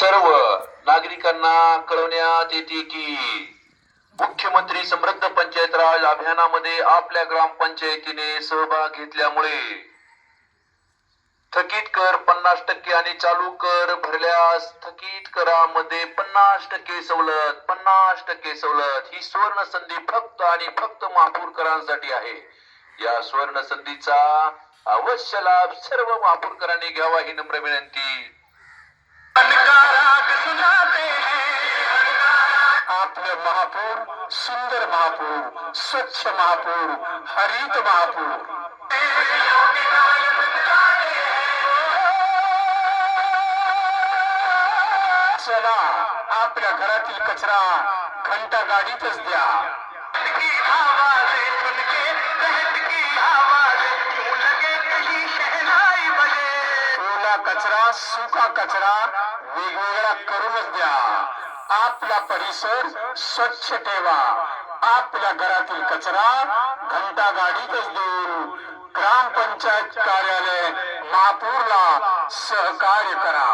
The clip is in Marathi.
सर्व नागरिकांना कळवण्यात येते की मुख्यमंत्री समृद्ध पंचायत राज अभियानामध्ये आपल्या ग्रामपंचायतीने सहभाग घेतल्यामुळे थकीत कर पन्नास टक्के आणि चालू कर भरल्यास थकीत करामध्ये पन्नास टक्के सवलत पन्नास टक्के सवलत ही सुवर्ण संधी फक्त आणि फक्त महापूरकरांसाठी आहे. या सुवर्ण संधीचा अवश्य लाभ सर्व महापूरकरांनी घ्यावा ही नम्र विनंती. आपलं महापौर सुंदर महापौर स्वच्छ महापौर हरित महापौर. चला आपल्या घरातील कचरा घंटा गाडीतच द्या. ओला कचरा सुका कचरा वेगवेगळा करूनच द्या. आपला परिसर स्वच्छ ठेवा. आपल्या घरातील कचरा घंटा गाडीतच देऊन ग्रामपंचायत कार्यालय महापूरला सहकार्य करा.